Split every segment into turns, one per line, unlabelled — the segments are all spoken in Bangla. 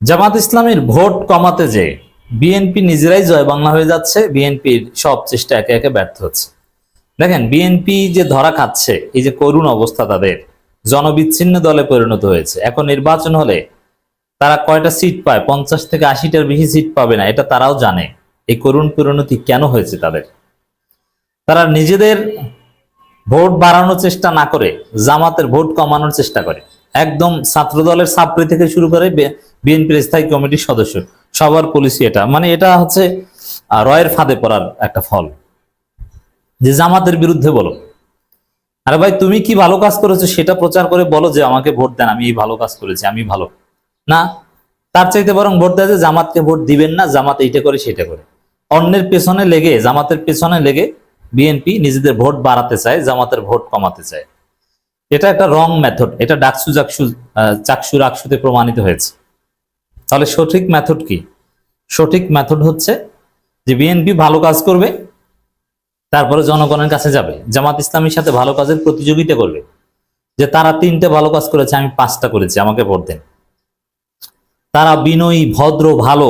জামাত ইসলামের ভোট কমাতে যে বিএনপি নিজেরাই জয় বাংলা হয়ে যাচ্ছে, বিএনপির সব চেষ্টা একে একে ব্যর্থ হচ্ছে। দেখেন, বিএনপি যে ধরা খাচ্ছে, এই যে করুণ অবস্থা তাদের, জনবিচ্ছিন্ন দলে পরিণত হয়েছে। এখন নির্বাচন হলে তারা কয়টা সিট পায়? পঞ্চাশ থেকে আশিটার বেশি সিট পাবে না, এটা তারাও জানে। এই করুণ পরিণতি কেন হয়েছে তাদের? তারা নিজেদের ভোট বাড়ানোর চেষ্টা না করে, জামাতের ভোট কমানোর চেষ্টা করে। একদম ছাত্র দলের ছাত্রী থেকে শুরু করে বিএনপির স্থায়ী কমিটির সদস্য। সবার পলিসি এটা। মানে এটা হচ্ছে রয়ের ফাঁদে পড়ার একটা ফল। যে জামাতের বিরুদ্ধে বলো। আরে ভাই, তুমি কি ভালো কাজ করেছ সেটা প্রচার করে বলো যে আমাকে ভোট দেন, আমি এই ভালো কাজ করেছি, আমি ভালো। না। তার চাইতে বরং ভোট দেয় যে জামাতকে ভোট দিবেন না, জামাত এইটা করে, সেটা করে। অন্যের পেছনে লেগে, জামাতের পেছনে লেগে বিএনপি নিজেদের ভোট বাড়াতে চায়, জামাতের ভোট কমাতে চায়। এটা একটা রং মেথড এটা ডাকসু আহ, চাকসু রাকসুতে প্রমাণিত হয়েছে। তাহলে সঠিক মেথড কি? সঠিক মেথড হচ্ছে যে বিএনপি ভালো কাজ করবে তারপরে জনগণের কাছে যাবে জামাত ইসলামীর সাথে ভালো কাজের প্রতিযোগিতা করবে যে তারা তিনটে ভালো কাজ করেছে আমি পাঁচটা করেছি আমাকে ভোট দেন। তারা বিনয়ী ভদ্র ভালো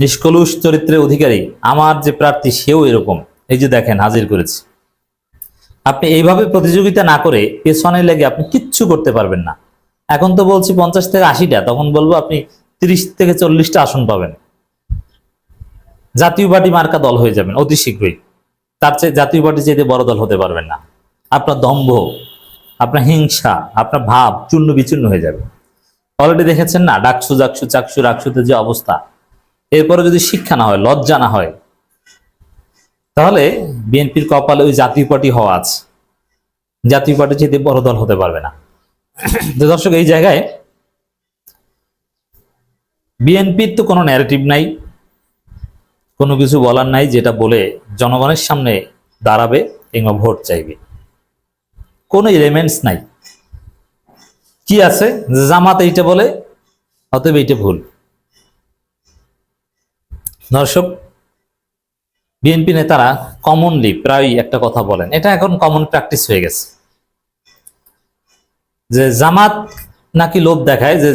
নিষ্কলুষ চরিত্রের অধিকারী আমার যে প্রার্থী সেও এরকম। এই যে দেখেন হাজির করেছি। আপনি এইভাবে প্রতিযোগিতা না করে পেছনে লেগে আপনি কিচ্ছু করতে পারবেন না। এখন তো বলছি পঞ্চাশ থেকে আশিটা, তখন বলব আপনি তিরিশ থেকে চল্লিশটা আসন পাবেন। জাতীয় পার্টি মার্কা দল হয়ে যাবেন অতি শীঘ্রই। তার চেয়ে জাতীয় পার্টি চেয়ে বড় দল হতে পারবেন না। আপনার দম্ভ, আপনার হিংসা, আপনার ভাব চূর্ণ বিচূর্ণ হয়ে যাবে। অলরেডি দেখেছেন না? ডাকসু, জাকসু, চাকসু, রাকসুতে যে অবস্থা। এরপরে যদি শিক্ষা না হয়, লজ্জা না হয় তাহলে বিএনপির কপালে ওই জাতীয় পার্টি হওয়া আছে। জাতীয় পার্টি চেয়ে বড় দল হতে পারবে না। দর্শক, এই জায়গায় বিএনপির তো কোনো ন্যারেটিভ নাই, কোনো কিছু বলার নাই, যেটা বলে জনগণের সামনে দাঁড়াবে কিংবা ভোট চাইবে। কোনো এলিমেন্টস নাই। কি আছে? জামাত এইটা বলে, অতএব এইটা ভুল। দর্শক বিএনপি নেতারা কমনলি প্রায় একটা কথা বলেন। এটা এখন কমন প্র্যাকটিস হয়ে গেছে। যে জামাত নাকি লোভ দেখায় যে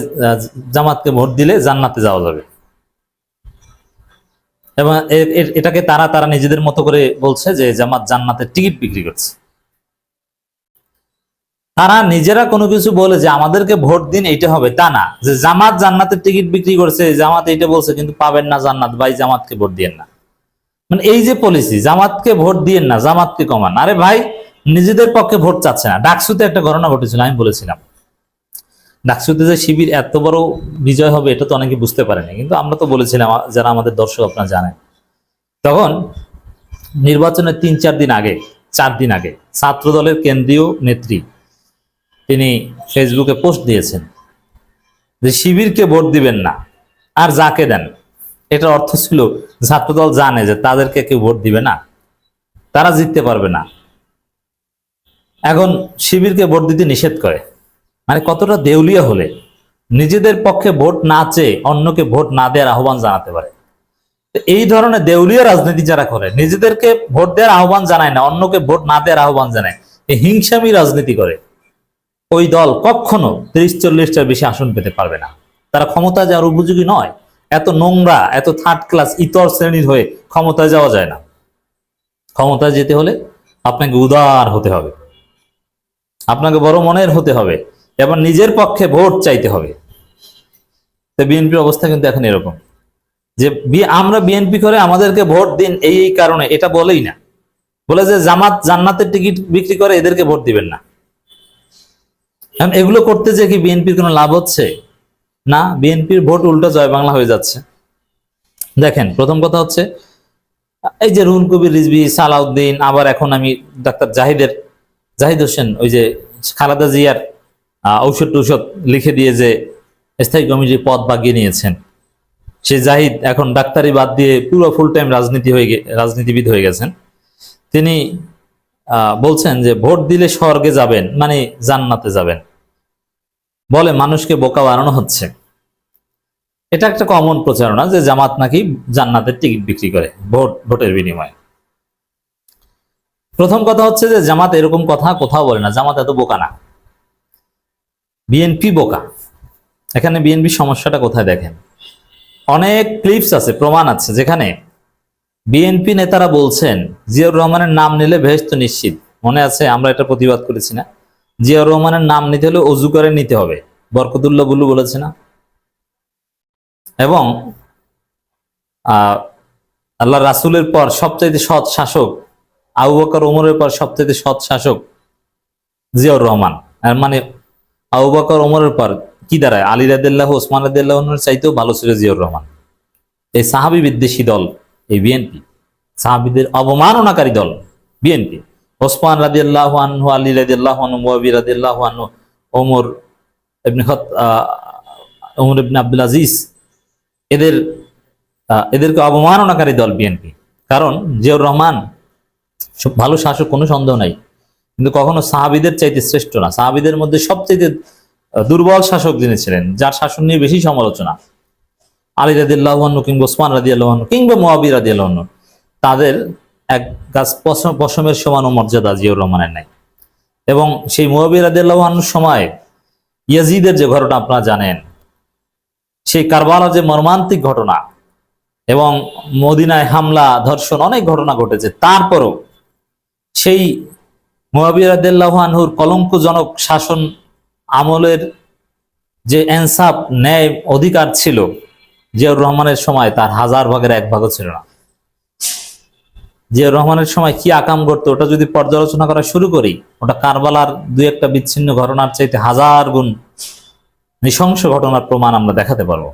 জামাতকে ভোট দিলে জান্নাতে যাওয়া যাবে। এবং এটাকে তারা তারা নিজেদের মতো করে বলছে যে জামাত জান্নাতের টিকিট বিক্রি করছে। তারা নিজেরা কোনো কিছু বলে যে আমাদেরকে ভোট দিন, এইটা হবে। তা না। যে জামাত জান্নাতের টিকিট বিক্রি করছে, জামাত এইটা বলছে, কিন্তু পাবেন না জান্নাত, ভাই জামাতকে ভোট দিয়েন না। মানে এই যে পলিসি জামাতকে ভোট দিয়েন না, জামাতকে কমান। আরে ভাই, নিজেদের পক্ষে ভোট চাচ্ছে না। ডাকসুতে একটা ঘটনা ঘটেছিল, আমি বলেছিলাম। ডাকসুতে যে শিবির এত বড় বিজয় হবে, এটা তো অনেকে বুঝতে পারেনি কিন্তু আমরা তো বলেছিলাম, যারা আমাদের দর্শক আপনারা জানেন। তখন নির্বাচনের তিন, চার দিন আগে, চার দিন আগে ছাত্র দলের কেন্দ্রীয় নেত্রী, তিনি ফেসবুকে পোস্ট দিয়েছেন যে শিবিরকে ভোট দিবেন না, আর যাকে দেন এটার অর্থ ছিল, ছাত্রদল জানে যে তাদেরকে কেউ ভোট দিবে না। তারা জিততে পারবে না। এখন শিবিরকে ভোট দিতে নিষেধ করে। মানে কতটা দেউলিয়া হলে নিজেদের পক্ষে ভোট না চেয়ে অন্যকে ভোট না দেওয়ার আহ্বান জানাতে পারে। এই ধরনের দেউলিয়া রাজনীতি যারা করে, নিজেদেরকে ভোট দেওয়ার আহ্বান জানায় না, অন্যকে ভোট না দেওয়ার আহ্বান জানায় এই হিংসামি রাজনীতি করে। ওই দল কখনো তিরিশ চল্লিশটার বেশি আসন পেতে পারবে না। তারা ক্ষমতায় যাওয়ার উপযোগী নয়। এত নোংরা, এত থার্ড ক্লাস ইতর শ্রেণির হয়ে ক্ষমতায় যাওয়া যায় না। ক্ষমতায় যেতে হলে আপনাকে উদার হতে হবে। আপনাকে বড় মনের হতে হবে। এবং নিজের পক্ষে ভোট চাইতে হবে। তো বিএনপির অবস্থা কিন্তু এখন এরকম। যে আমরা বিএনপি করে আমাদেরকে ভোট দিন এই এই কারণে, এটা বলেই না। বলে যে জামাত জান্নাতের টিকিট বিক্রি করে এদেরকে ভোট দিবেন না। এগুলো করতে যে কি বিএনপির কোনো লাভ হচ্ছে? না বিএনপির ভোট উল্টো জয় বাংলা হয়ে যাচ্ছে। দেখেন, প্রথম কথা হচ্ছে, এই যে রুহুল কবির, রিজভি, সালাউদ্দিন, আবার এখন আমি ডাক্তার জাহিদের, জাহিদ হোসেন, ওই যে খালাদা জিয়ার ঔষধ টৌষধ লিখে দিয়ে যে স্থায়ী কমিটির পদ বাগিয়ে নিয়েছেন। সে জাহিদ এখন ডাক্তারি বাদ দিয়ে পুরো ফুল টাইম রাজনীতি হয়ে রাজনীতিবিদ হয়ে গেছেন। তিনি বলছেন যে ভোট দিলে স্বর্গে যাবেন মানে জান্নাতে যাবেন। বলে মানুষকে বোকা বানানো হচ্ছে। এটা একটা কমন প্রচারণা যে জামাত নাকি জান্নাতের টিকিট বিক্রি করে ভোট, ভোটের বিনিময়ে। প্রথম কথা হচ্ছে যে জামাত এরকম কথা কোথাও বলে না, জামাত এত বোকা না। বিএনপি বোকা। এখানে বিএনপি সমস্যাটা কোথায় দেখেন? অনেক ক্লিপস আছে, প্রমাণ আছে, যেখানে বিএনপি নেতারা বলছেন, জিয়াউর রহমানের নাম নিলে বেহেস্ত নিশ্চিত। মনে আছে? আমরা এটা প্রতিবাদ করেছি না? জিয়াউর রহমানের নাম নিতে হলে অজু করে নিতে হবে। বরকতুল্লাহ বুল্লু বলেছে না? এবং আল্লাহ রাসূলের পর সবচাইতে সৎ শাসক, আবু বকর ওমরের পর সবচাইতে সৎ শাসক জিয়াউর রহমান। মানে আবু বকর ওমরের পর কি দাঁড়ায়? আলী রাদিল্লাহ ওসমান রাদিল্লাহ চাইতেও ভালো ছিল জিয়াউর রহমান। এই সাহাবি বিদ্বেষী দল, এই বিএনপি। সাহাবিদের অবমাননাকারী দল, বিএনপি। ওসমান রাদিয়াল্লাহু আনহু আলী রাদিয়াল্লাহু আনহু মুয়াবি রাদিয়াল্লাহু আনহু ওমর ইবনে খত আহ, ওমর ইবনে আব্দুল আজিজ এদের এদেরকে অবমাননাকারী দল বিএনপি কারণ জিয়াউর রহমান ভালো শাসক কোনো সন্দেহ নাই। কিন্তু কখনো সাহাবিদের চাইতে শ্রেষ্ঠ না। সাহাবিদের মধ্যে সবচেয়ে দুর্বল শাসক যিনি ছিলেন যার শাসন নিয়ে বেশি সমালোচনা আলী রাদিয়াল্লাহু কিংবা ওসমান রাদিয়াল্লাহু কিংবা মুয়াবি রাদিয়াল্লাহু তাদের এক গাছ পশমের সমান মর্যাদা জিয়াউর রহমানের নাই। এবং সেই মুয়াবি রাদিয়াল্লাহু আনহুর সময় ইয়াজিদের যে ঘটনা আপনারা জানেন, সেই কারবালা যে মর্মান্তিক ঘটনা এবং মদিনায় হামলা, ধর্ষণ অনেক ঘটনা ঘটেছে। তারপরও সেই আনহুর কলঙ্কজনক শাসন আমলের যে এনসাফ, ন্যায় অধিকার ছিল জিয়াউর রহমানের সময়, তার হাজার ভাগের এক ভাগও ছিল না। জিয়াউর রহমানের সময় কি আকাম করতো ওটা যদি পর্যালোচনা করা শুরু করি, ওটা কারবালার দুই একটা বিচ্ছিন্ন ঘটনার চাইতে হাজার গুণ নৃশংস ঘটনার প্রমাণ আমরা দেখাতে পারব।